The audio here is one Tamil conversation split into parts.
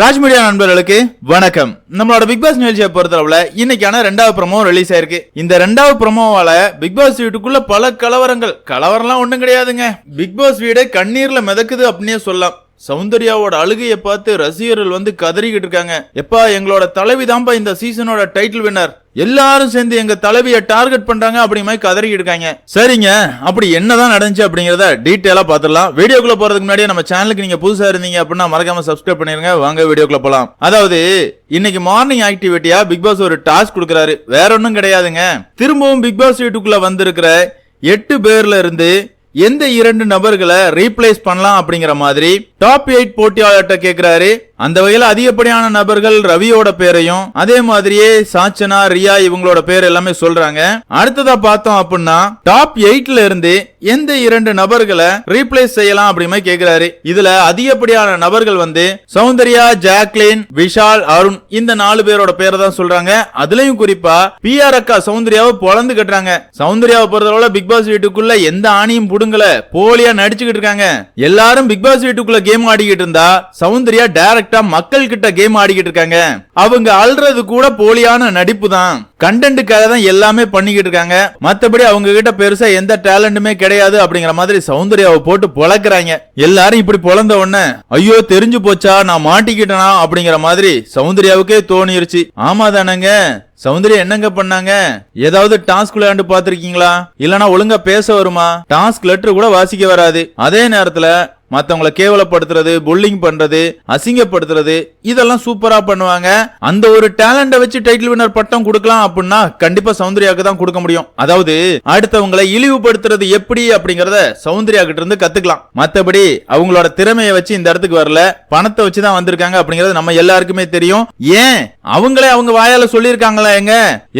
ராஜ் மீடியா நண்பர்களுக்கு வணக்கம். நம்மளோட பிக் பாஸ் நிகழ்ச்சியை பொறுத்தளவுல இன்னைக்கான ரெண்டாவது ப்ரமோ ரிலீஸ் ஆயிருக்கு. இந்த ரெண்டாவது ப்ரமோவால பிக் பாஸ் வீட்டுக்குள்ள பல கலவரங்கள். கலவரம்லாம் ஒண்ணும் கிடையாதுங்க. பிக் பாஸ் வீடே கண்ணீர்ல மிதக்குது அப்படின்னே சொல்லலாம். சௌந்தர்யாவோட அழுகையை பார்த்து ரசிகர்கள் வந்து கதறிக்கிட்டு இருக்காங்க. எப்பா எங்களோட தலைவி தான்ப்பா இந்த சீசனோட டைட்டில் வின்னர் எல்லாரும் சேர்ந்து எங்க தலைவியை டார்கெட் பண்றாங்க அப்படி மாதிரி கதறிக்கிட்டு இருக்காங்க. சரிங்க அப்படி என்னதான் நடந்துச்சு அப்படிங்கறத டீட்டெயிலா பாத்துடலாம் வீடியோக்குள்ள போறதுக்கு முன்னாடியே நம்ம சேனலுக்கு நீங்க புதுசா இருந்தீங்க அப்படின்னா மறக்காம சப்ஸ்கிரைப் பண்ணிருங்க. வாங்க வீடியோக்குள்ள போலாம். அதாவது இன்னைக்கு மார்னிங் ஆக்டிவிட்டியா பிக் பாஸ் ஒரு டாஸ்க் கொடுக்கறாரு. வேற ஒன்றும் கிடையாதுங்க. திரும்பவும் பிக் பாஸ் வீட்டுக்குள்ள வந்திருக்கிற எட்டு பேர்ல இருந்து எந்த இரண்டு நபர்களை ரீப்ளேஸ் பண்ணலாம் அப்படிங்கிற மாதிரி டாப் எயிட் போட்டியாளர்கிட்ட கேட்கிறாரு அந்த வகையில அதிகப்படியான நபர்கள் ரவியோட பேரையும் அதே மாதிரியே சாச்சனா ரியா இவங்களோட பேர் எல்லாமே சொல்றாங்க. அடுத்ததா பார்த்தோம் அப்படின்னா டாப் எயிட்ல இருந்து எந்த இரண்டு நபர்களை ரீப்ளேஸ் செய்யலாம் அப்படின்னு கேக்குறாரு. இதுல அதிகப்படியான நபர்கள் வந்து சௌந்தர்யா ஜாக்லின் விஷால் அருண் இந்த நாலு பேரோட பேரை தான் சொல்றாங்க. அதுலயும் குறிப்பா பிஆர் அக்கா சௌந்தர்யாவை பொழந்து கட்டுறாங்க. சௌந்தர்யாவை பொறுத்தளவுல பிக் பாஸ் வீட்டுக்குள்ள எந்த ஆணியும் புடுங்கல. போலியா நடிச்சுக்கிட்டு இருக்காங்க. எல்லாரும் பிக் பாஸ் வீட்டுக்குள்ள கேம் ஆடிக்கிட்டு இருந்தா சௌந்தர்யா டேரக்ட் மக்கள் கிட்ட கேம் ஆடிக்கிட்டு இருக்காங்க. அவங்க அல்றது கூட போலியான நடிப்பு தான். கண்டென்ட்டுக்காக தான் எல்லாமே பண்ணிக்கிட்டு இருக்காங்க. மத்தபடி அவங்க கிட்ட பெருசா எந்த டேலண்ட்டுமே கிடையாது அப்படிங்கிற மாதிரி சௌந்தர்யாவை போட்டு பொழக்கிறாங்க. எல்லாரும் இப்படி பொழந்த உடனே ஐயோ தெரிஞ்சு போச்சா நான் மாட்டிக்கிட்டனா? அப்படிங்கிற மாதிரி சௌந்தர்யாவுக்கே தோணிருச்சு. ஆமா தானங்க. சௌந்தர்யா என்னங்க பண்ணாங்க? ஏதாவது டாஸ்க் விளையாண்டு பாத்திருக்கீங்களா இல்லனா ஒழுங்கா பேச வருமா? டாஸ்க் லெட்டர் கூட வாசிக்க வராது. அதே நேரத்துல மத்தவங்கள கேவலப்படுத்துறது புல்லிங் பண்றது அசிங்கப்படுத்துறது இதெல்லாம் சூப்பரா பண்ணுவாங்க. அந்த ஒரு டேலண்ட வச்சு டைட்டில் வின்னர் பட்டம் கொடுக்கலாம் அப்படின்னா கண்டிப்பா சௌந்தர்யாவுக்கு தான் கொடுக்க முடியும். அதாவது அடுத்தவங்களை இழிவுபடுத்துறது எப்படி அப்படிங்கறத சௌந்தர்யா கிட்ட இருந்து கத்துக்கலாம். மத்தபடி அவங்களோட திறமையை வச்சு இந்த இடத்துக்கு வரல. பணத்தை வச்சு தான் வந்திருக்காங்க அப்படிங்கறது நம்ம எல்லாருக்குமே தெரியும். ஏன்? அவங்களே அவங்க வாயால சொல்லியிருக்காங்களா எங்க?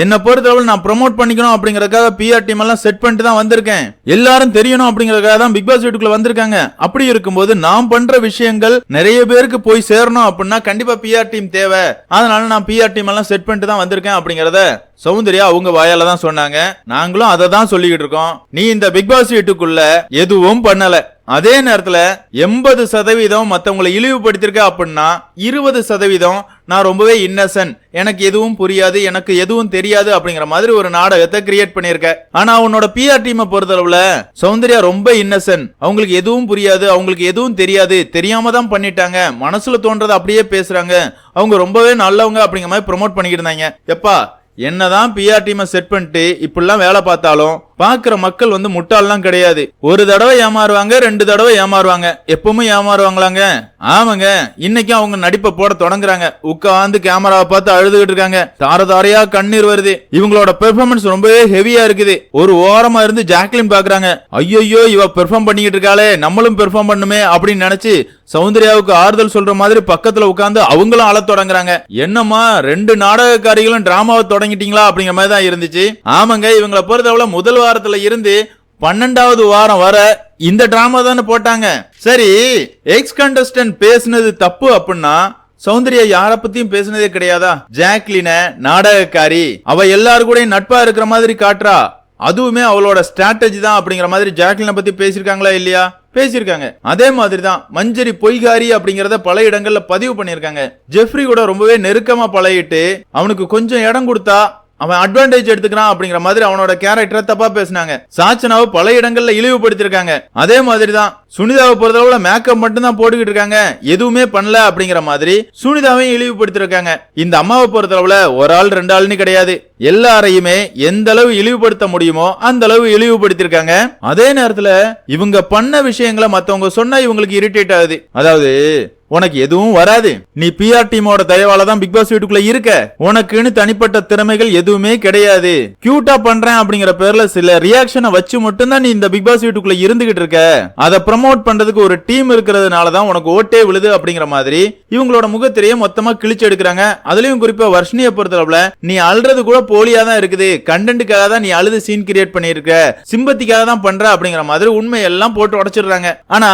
என்ன பொறுத்தளவு நான் ப்ரோமோட் பண்ணிக்கணும் அப்படிங்கறதுக்காக பிஆர் டீம் எல்லாம் செட் பண்ணிட்டு தான் வந்திருக்கேன். எல்லாரும் தெரியணும் அப்படிங்கறதுக்காக தான் பிக் பாஸ் வீட்டுக்குள்ள வந்திருக்காங்க. அப்படி இருக்கும்போது நாம் பண்ற விஷயங்கள் நிறைய பேருக்கு போய் சேரணும் அப்படின்னா கண்டிப்பா பிஆர் டீம் தேவை. அதனால நான் பிஆர் டீம் எல்லாம் செட் பண்ணிட்டு தான் வந்திருக்கேன் அப்படிங்கறத சௌந்தர்யா அவங்க வாயால தான் சொன்னாங்க. நாங்களும் அதை தான் சொல்லிக்கிட்டு இருக்கோம். நீ இந்த பிக் பாஸ் வீட்டுக்குள்ள எதுவும் பண்ணல. அதே நேரத்துல எண்பது சதவீதம் மத்தவங்களை இழிவுபடுத்திருக்க அப்படின்னா இருபது சதவீதம் நான் ரொம்பவே இன்னசென்ட் எனக்கு எதுவும் புரியாது எனக்கு எதுவும் தெரியாது அப்படிங்கிற மாதிரி ஒரு நாடகத்தை கிரியேட் பண்ணியிருக்க. ஆனா உன்னோட பிஆர் டீமை பொறுத்தளவுல சௌந்தர்யா ரொம்ப இன்னசென்ட் அவங்களுக்கு எதுவும் புரியாது அவங்களுக்கு எதுவும் தெரியாது. தெரியாம தான் பண்ணிட்டாங்க. மனசுல தோன்றதை அப்படியே பேசுறாங்க. அவங்க ரொம்பவே நல்லவங்க அப்படிங்கிற மாதிரி ப்ரோமோட் பண்ணிக்கிட்டு இருந்தாங்க. எப்பா என்னதான் பிஆர் டீமை செட் பண்ணிட்டு இப்படிலாம் வேலை பார்த்தாலும் பாக்குற மக்கள் வந்து முட்டாள்லாம் கிடையாது. ஒரு தடவை ஏமாறுவாங்க ரெண்டு தடவை ஏமாறுவாங்க. எப்பவுமே ஏமாறுவாங்களாங்க? ஆமாங்க இன்னைக்கு அவங்க நடிப்பை போட தொடங்குறாங்க. உட்காந்து கேமராவை பார்த்து அழுதுகிட்டு இருக்காங்க. தார தாரையா கண்ணீர் வருது. இவங்களோட பெர்ஃபார்மன்ஸ் ரொம்பவே ஹெவியா இருக்குது. ஒரு ஓரமா இருந்து ஜாக்லின் பாக்குறாங்க. ஐயோ இவ பெர்ஃபார்ம் பண்ணிக்கிட்டு இருக்காளே. நம்மளும் பெர்ஃபார்ம் பண்ணுமே அப்படின்னு நினைச்சு சௌந்தர்யாவுக்கு ஆறுதல் சொல்ற மாதிரி பக்கத்துல உட்காந்து அவங்களும் அழத் தொடங்குறாங்க. என்னம்மா ரெண்டு நாடகக்காரிகளும் டிராமாவை தொடங்கிட்டீங்களா அப்படிங்கிற மாதிரி தான் இருந்துச்சு. ஆமாங்க இவங்களை பொறுத்தவரை முதல் வாரத்துல இருந்து பன்னெண்டாவது வாரம் வர இந்த டிராமா தானே போட்டாங்க. சரி எக்ஸ் கண்டஸ்டன்ட் பேசுனது தப்பு அப்படின்னா சௌந்தர்யா யார பத்தியும் பேசுனதே கிடையாதா? ஜாக்லின நாடகக்காரி. அவ எல்லாரு கூட நட்பா இருக்கிற மாதிரி காட்டுறா. அதுவுமே அவளோட ஸ்ட்ராட்டஜி தான் அப்படிங்கிற மாதிரி ஜாக்லினை பத்தி பேசியிருக்காங்களா இல்லையா? பேசியிருக்காங்க. அதே மாதிரி தான் மஞ்சரி பொய்காரி அப்படிங்கறத பல இடங்கள்ல பதிவு பண்ணியிருக்காங்க. ஜெஃப்ரி கூட ரொம்பவே நெருக்கமா பழகிட்டு அவனுக்கு கொஞ்சம் இடம் கொடுத்தா அவன் அட்வான்டேஜ் எடுத்துக்கிறான் அப்படிங்கிற மாதிரி அவனோட கேரக்டரை தப்பா பேசினாங்க. சாச்சனாவை பல இடங்கள்ல இழிவுபடுத்திருக்காங்க அதே மாதிரி தான் சுனிதாவை பொறுத்தளவுல மேக்கப் மட்டும் தான் போட்டுக்கிட்டு இருக்காங்க. எதுவுமே பண்ணல அப்படிங்கிற மாதிரி சுனிதாவையும் இழிவுபடுத்திருக்காங்க இந்த அம்மாவை பொறுத்தளவுல ஒரு ஆள் ரெண்டு ஆள்னு கிடையாது. எல்லாரையுமே எந்த அளவு இழிவுபடுத்த முடியுமோ அந்த அளவு இழிவுபடுத்திருக்காங்க அதே நேரத்துல இவங்க பண்ண விஷயங்களை மத்தவங்க சொன்னா இவங்களுக்கு இரிட்டேட் ஆகுது. அதாவது உனக்கு எதுவும் வராது. நீ பிஆர் டீமோட தயவால தான் பிக் பாஸ் வீட்டுக்குள்ள இருக்க. உனக்குன்னு தனிப்பட்ட திறமைகள் எதுவுமே கிடையாது. கியூட்டா பண்றேன் அப்படிங்கிற பேர்ல சில ரியாக்ஷனை வச்சு மட்டும்தான் நீ இந்த பிக் பாஸ் வீட்டுக்குள்ள இருந்துகிட்டு இருக்க. அதை ப்ரமோட் பண்றதுக்கு ஒரு டீம் இருக்கிறதுனால தான் உனக்கு ஓட்டே விழுது அப்படிங்கிற மாதிரி இவங்களோட முகத்திரையை மொத்தமா கிழிச்சு எடுக்கிறாங்க. அதுலயும் குறிப்பா வர்ஷினியை பொறுத்தளவுல நீ அழுறது கூட போலியா தான் இருக்குது. கண்டென்ட்டுக்காக தான் நீ அழுது சீன் கிரியேட் பண்ணிருக்க சிம்பத்திக்காக தான் பண்ற அப்படிங்கிற மாதிரி உண்மையெல்லாம் போட்டு உடைச்சிடுறாங்க. ஆனா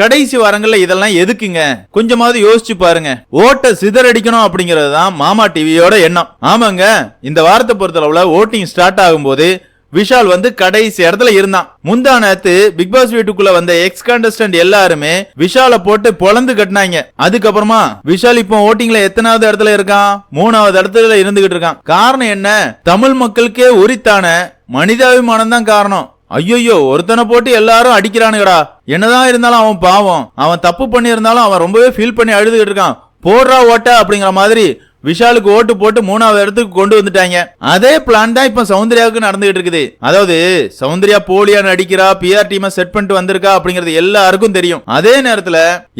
கடைசி வாரங்கள்ல இதெல்லாம் எதுக்குங்க? கொஞ்சமாவது யோசிச்சு பாருங்க. ஓட்டை சிதறடிக்கணும் அப்படிங்கிறது தான் மாமா டிவியோட எண்ணம். ஆமாங்க இந்த வாரத்தை பொறுத்தளவுல ஓட்டிங் ஸ்டார்ட் ஆகும்போது விஷால் வந்து கடைசி இடத்துல இருந்தான். முந்தா நேத்து பிக் பாஸ் வீட்டுக்குள்ள வந்த எக்ஸ் கண்டஸ்டன்ட் எல்லாருமே விஷால போட்டு பொழந்து கட்டினாங்க. அதுக்கப்புறமா விஷால் இப்போ ஓட்டிங்ல எத்தனாவது இடத்துல இருக்கான்? மூணாவது இடத்துல இருந்துகிட்டு இருக்கான். காரணம் என்ன? தமிழ் மக்களுக்கே உரித்தான மனிதாபிமானம் தான் காரணம். ஐயோ ஒருத்தனை போட்டு எல்லாரும் அடிக்கிறானுங்கடா. என்னதான் இருந்தாலும் அவன் பாவம். அவன் தப்பு பண்ணியிருந்தாலும் அவன் ரொம்பவே ஃபீல் பண்ணி அழுதுகிட்டு இருக்கான். போடுறா ஓட்ட அப்படிங்கிற மாதிரி விஷாலுக்கு ஓட்டு போட்டு மூணாவது இடத்துக்கு கொண்டு வந்துட்டாங்க. அதே பிளான் தான் இப்ப சௌந்தர்யாவுக்கு நடந்துகிட்டு இருக்குது. அதாவது சௌந்தர்யா போலியா நடிக்கிறா பிஆர் டீமை செட் பண்ணிட்டு வந்திருக்கா அப்படிங்கிறது எல்லாருக்கும் தெரியும். அதே நேரத்துல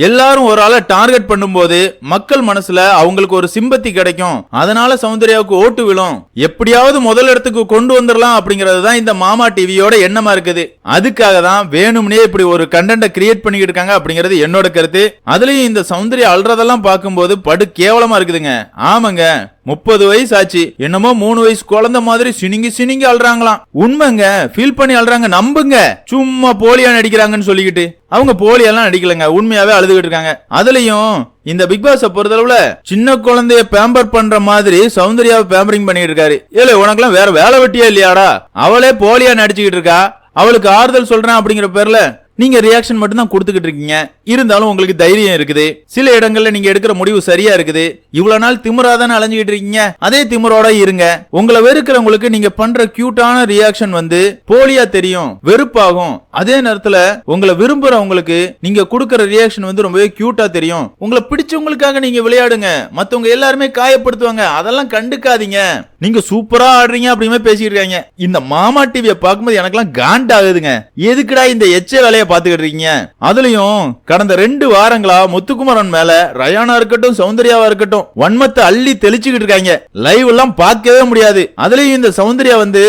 எல்லாரும் ஒரு ஆளை டார்கெட் பண்ணும்போது மக்கள் மனசுல அவங்களுக்கு ஒரு சிம்பத்தி கிடைக்கும். அதனால சௌந்தர்யாவுக்கு ஓட்டு விழும். எப்படியாவது முதல் இடத்துக்கு கொண்டு வந்துடலாம் அப்படிங்கிறது தான் இந்த மாமா டிவியோட எண்ணமா இருக்குது. அதுக்காக தான் வேணும்னே இப்படி ஒரு கண்டென்ட்டை கிரியேட் பண்ணிக்கிட்டு இருக்காங்க அப்படிங்கிறது என்னோட கருத்து. அதுலயும் இந்த சௌந்தர்யா அல்றதெல்லாம் பார்க்கும்போது படு கேவலமா இருக்குதுங்க. ஆமாங்க முப்பது வயசு ஆச்சு என்னமோ மூணு வயசு குழந்தை மாதிரி சினிங்கி சினிங்கி அழுறாங்களாம். உண்மைங்க ஃபீல் பண்ணி அழுறாங்க நம்புங்க. சும்மா போலியா நடிக்கிறாங்கன்னு சொல்லிக்கிட்டு. அவங்க போலியெல்லாம் நடிக்கலங்க உண்மையாவே அழுதுகிட்டு இருக்காங்க. அதுலயும் இந்த பிக் பாஸ் பொறுத்தளவுல சின்ன குழந்தைய பேம்பர் பண்ற மாதிரி சௌந்தர்யாவை பேம்பரிங் பண்ணிட்டு இருக்காரு. ஏல உனக்கெல்லாம் வேற வேலை வெட்டியா இல்லையாடா? அவளே போலியா நடிச்சுக்கிட்டு இருக்கா? அவளுக்கு ஆறுதல் சொல்றேன் அப்படிங்கிற பேர்ல நீங்க ரியாக்ஷன் மட்டும் தான் கொடுத்துக்கிட்டு இருக்கீங்க. இருந்தாலும் உங்களுக்கு தைரியம் இருக்குது. சில இடங்கள்ல நீங்க எடுக்கிற முடிவு சரியா இருக்குது. இவ்வளவு நாள் திமிரா தானே அலைஞ்சுக்கிட்டு இருக்கீங்க. அதே திமிரோட இருங்க. உங்களை வெறுக்கிறவங்களுக்கு நீங்க பண்ற கியூட்டான ரியாக்ஷன் வந்து போலியா தெரியும். வெறுப்பாகும். அதே நேரத்துல உங்களை விரும்புறவங்களுக்கு நீங்க கொடுக்கற ரியாக்ஷன் வந்து ரொம்பவே கியூட்டா தெரியும். உங்களை பிடிச்சவங்களுக்காக நீங்க விளையாடுங்க. மத்தவங்க எல்லாருமே காயப்படுத்துவாங்க. அதெல்லாம் கண்டுக்காதீங்க. நீங்க சூப்பரா ஆடுறீங்க அப்படிமே பேசிட்டு இருக்காங்க. இந்த மாமா டிவியை பார்க்கும்போது எனக்கெல்லாம் காண்ட் ஆகுதுங்க எதுக்குடா இந்த எச்ச வேலையை பாத்துக்கிட்டு இருக்கீங்க அதுலயும் கடந்த ரெண்டு வாரங்களா முத்துக்குமரன் மேல ரயானா இருக்கட்டும் சௌந்தர்யாவா இருக்கட்டும் வன்மத்தை அள்ளி தெளிச்சுக்கிட்டு இருக்காங்க. லைவ் எல்லாம் பார்க்கவே முடியாது. அதுலயும் இந்த சௌந்தர்யா வந்து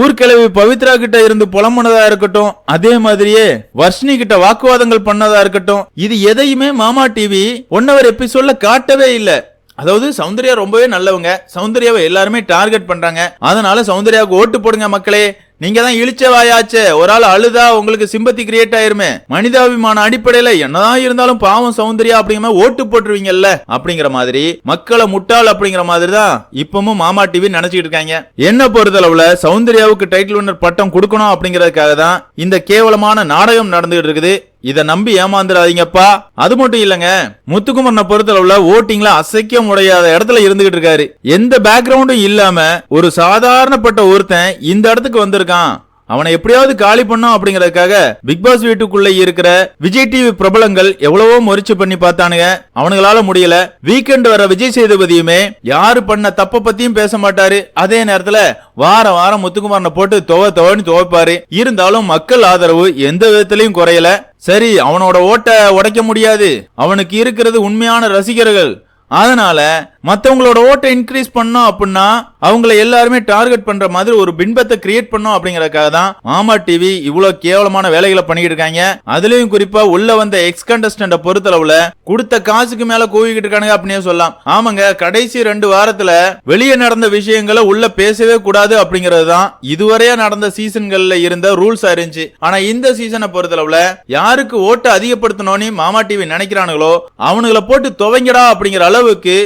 ஊர்கிழவி பவித்ரா கிட்ட இருந்து புலம்புனதா இருக்கட்டும் அதே மாதிரியே வர்ஷினி கிட்ட வாக்குவாதங்கள் பண்ணதா இருக்கட்டும் இது எதையுமே மாமா டிவி ஒன்னவர் எபிசோட்ல காட்டவே இல்லை. அதாவது சௌந்தர்யா ரொம்பவே நல்லவங்க. சௌந்தர்யாவை எல்லாருமே டார்கெட் பண்றாங்க. அதனால சௌந்தர்யாவுக்கு ஓட்டு போடுங்க மக்களே. நீங்க தான் இழிச்ச வாயாச்சே. ஒரு ஆள் அழுதா உங்களுக்கு சிம்பத்தி கிரியேட் ஆயிருமே. மனிதாபிமான அடிப்படையில என்னதான் இருந்தாலும் பாவம் சௌந்தர்யா அப்படிங்கிற மாதிரி ஓட்டு போட்டுருவீங்கல்ல. அப்படிங்கிற மாதிரி மக்களை முட்டாள் அப்படிங்கிற மாதிரி தான் இப்பவும் மாமா டிவி நினைச்சிட்டு இருக்காங்க. என்ன பொறுத்தளவுல சௌந்தர்யாவுக்கு டைட்டில் வின்னர் பட்டம் கொடுக்கணும் அப்படிங்கறதுக்காக தான் இந்த கேவலமான நாடகம் நடந்துகிட்டு இருக்குது. இதை நம்பி ஏமாந்துடாதீங்கப்பா. அது மட்டும் இல்லங்க முத்துக்குமரனை பொறுத்தளவுல ஓட்டிங்ல அசைக்க முடியாத இடத்துல இருந்துகிட்டு இருக்காரு. எந்த பேக்ரவுண்டும் இல்லாம ஒரு சாதாரணப்பட்ட ஒருத்தன் இந்த இடத்துக்கு வந்திருக்கான். அவனை எப்படியாவது காலி பண்ணும் அப்படிங்கறதுக்காக பிக் பாஸ் வீட்டுக்குள்ள இருக்கிற விஜய் டிவி பிரபலங்கள் எவ்வளவோ முயற்சி பண்ணி பார்த்தானுங்க. அவனுங்களால முடியல. வீக்கெண்ட் வர விஜய் சேதுபதியுமே யாரு பண்ண தப்ப பத்தியும் பேச மாட்டாரு. அதே நேரத்துல வாரம் வாரம் முத்துக்குமாரனை போட்டு துவ துவன்னு துவைப்பாரு. இருந்தாலும் மக்கள் ஆதரவு எந்த விதத்திலையும் குறையல. சரி அவனோட ஓட்டை உடைக்க முடியாது. அவனுக்கு இருக்கிறது உண்மையான ரசிகர்கள். அதனால மற்றவங்களோட ஓட்டை இன்க்ரீஸ் பண்ணோம் அப்படின்னா அவங்கள எல்லாருமே டார்கெட் பண்ற மாதிரி ஒரு பின்பத்தை கிரியேட் பண்ணோம் அப்படிங்கறதுக்காக தான் மாமா டிவி இவ்வளவு கேவலமான வேலைகளை பண்ணிட்டு இருக்காங்க. அதுலயும் குறிப்பா உள்ள வந்த எக்ஸ் கண்டஸ்டன்ட பொறுத்தளவுல கொடுத்த காசுக்கு மேல கூவிக்கிட்டு இருக்கானுங்க அப்படின்னே சொல்லலாம். ஆமாங்க கடைசி ரெண்டு வாரத்துல வெளியே நடந்த விஷயங்களை உள்ள பேசவே கூடாது அப்படிங்கிறது தான் இதுவரையா நடந்த சீசன்கள்ல இருந்த ரூல்ஸா இருந்துச்சு. ஆனா இந்த சீசனை பொறுத்தளவுல யாருக்கு ஓட்டை அதிகப்படுத்தணும்னு மாமா டிவி நினைக்கிறானுங்களோ அவனுங்களை போட்டு துவங்கடா அப்படிங்கிற அளவுக்கு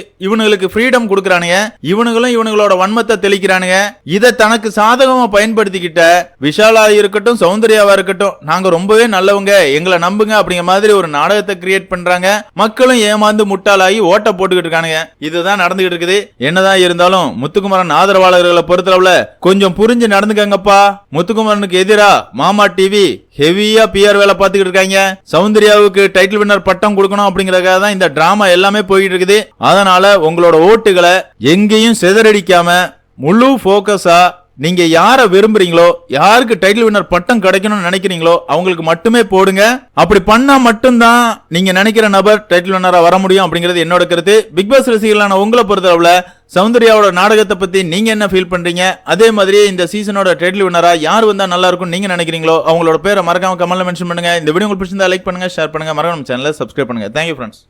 இவனுங்களுக்கு ஃப்ரீடம் கொடுக்கறானுங்க. இவனுங்களும் இவனுங்களோட வன்மத்தை தெளிக்கிறானுங்க. இதை தனக்கு சாதகமா பயன்படுத்திக்கிட்ட விஷாலா இருக்கட்டும் சௌந்தர்யாவா இருக்கட்டும் நாங்க ரொம்பவே நல்லவங்க. எங்களை நம்புங்க அப்படிங்கிற மாதிரி ஒரு நாடகத்தை கிரியேட் பண்றாங்க. மக்களும் ஏமாந்து முட்டாளாகி ஓட்ட போட்டுக்கிட்டு இருக்கானுங்க. இதுதான் நடந்துகிட்டு இருக்குது. என்னதான் இருந்தாலும் முத்துக்குமரன் ஆதரவாளர்களை பொறுத்தளவுல கொஞ்சம் புரிஞ்சு நடந்துக்கங்கப்பா. முத்துக்குமரனுக்கு எதிரா மாமா டிவி ஹெவியா பிஆர் வேலை பார்த்துக்கிட்டு இருக்காங்க. சௌந்தர்யாவுக்கு டைட்டில் வின்னர் பட்டம் கொடுக்கணும் அப்படிங்கறதுக்காக தான் இந்த டிராமா எல்லாமே போயிட்டு இருக்குது. அதனால உங்களோட ஓட்டுகளை எங்கேயும் சிதறடிக்காம முழு போக்கஸா நீங்க யார விரும்புறீங்களோ யாருக்கு டைட்டில் வின்னர் பட்டம் கிடைக்கணும்னு நினைக்கிறீங்களோ அவங்களுக்கு மட்டுமே போடுங்க. அப்படி பண்ணா மட்டும்தான் நீங்க நினைக்கிற நபர் டைட்டில் வின்னரா வர முடியும் அப்படிங்கிறது என்னோட கருத்து. பிக் பாஸ் ரசிகர்களான உங்களை பொறுத்தளவுல சௌந்தர்யாவோட நாடகத்தை பற்றி நீங்கள் என்ன ஃபீல் பண்ணுறீங்க அதே மாதிரி இந்த சீசனோட டெட்லி வினராக யார் வந்தால் நல்லா இருக்கும் நீங்க நினைக்கிறீங்களோ அவங்களோட பேரை மறக்காம கமெண்ட்ல மென்ஷன் பண்ணுங்க. இந்த வீடியோ உங்களுக்கு பிடிச்சிருந்தா லைக் பண்ணுங்க ஷேர் பண்ணுங்கள் மறக்காம சேனலை சப்ஸ்கிரைப் பண்ணுங்கள் தேங்க்யூ ஃப்ரெண்ட்ஸ்